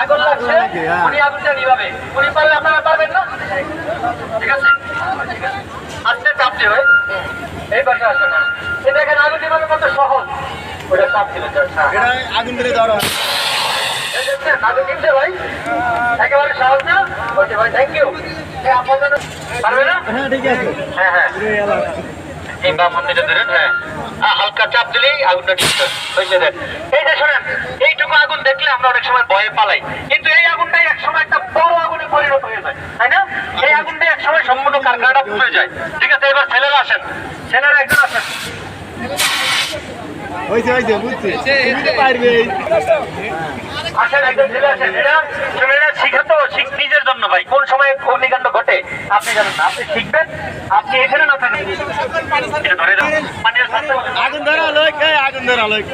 আগুন লাগছে উনি আগুনটা নিভাবে উনি পারলে আপনারা পারবেন না ঠিক আছে ঠিক চাপ দেবে এই পাশে আসে না এই দেখেন আগুন নিভাবে কত সহজ ওটা চাপ দিলে। আগুন ধরে ধরো দেখছেন, আগুন নিচ্ছে ভাই। একেবারে সহজ না? ওকে ভাই থ্যাংক ইউ পারবে না? হ্যাঁ ঠিক আছে। হ্যাঁ হ্যাঁ। এই বাম ধরেন হ্যাঁ। হালকা চাপ দিলেই আগুনটা নিচ্ছে হয়েছে দেন এই যে শোনেন এইটুকু আগুন দেখলে আমরা অনেক সময় ভয়ে পালাই। কিন্তু এই আগুনটাই এক সময় একটা বড় আগুনে পরিণত হয়ে যায় তাই না? এই আগুনটাই এক সময় সম্পূর্ণ কারখানাটা পুড়ে যায়। ঠিক আছে এবার ছেলেরা আসেন। ছেলেরা একজন আসেন। হয়েছে হয়েছে বুঝছি। পারবে আসেন একজন ছেলে আছেন। এটা ছেলেরা শিখে তো শিখ নিজের জন্য ভাই। কোন সময় অগ্নিকাণ্ড ঘটে, আপনি জানেন না। আপনি শিখবেন, আপনি এখানে না থাকেন। আগুন ধরা লোক আগুন ধরা লোক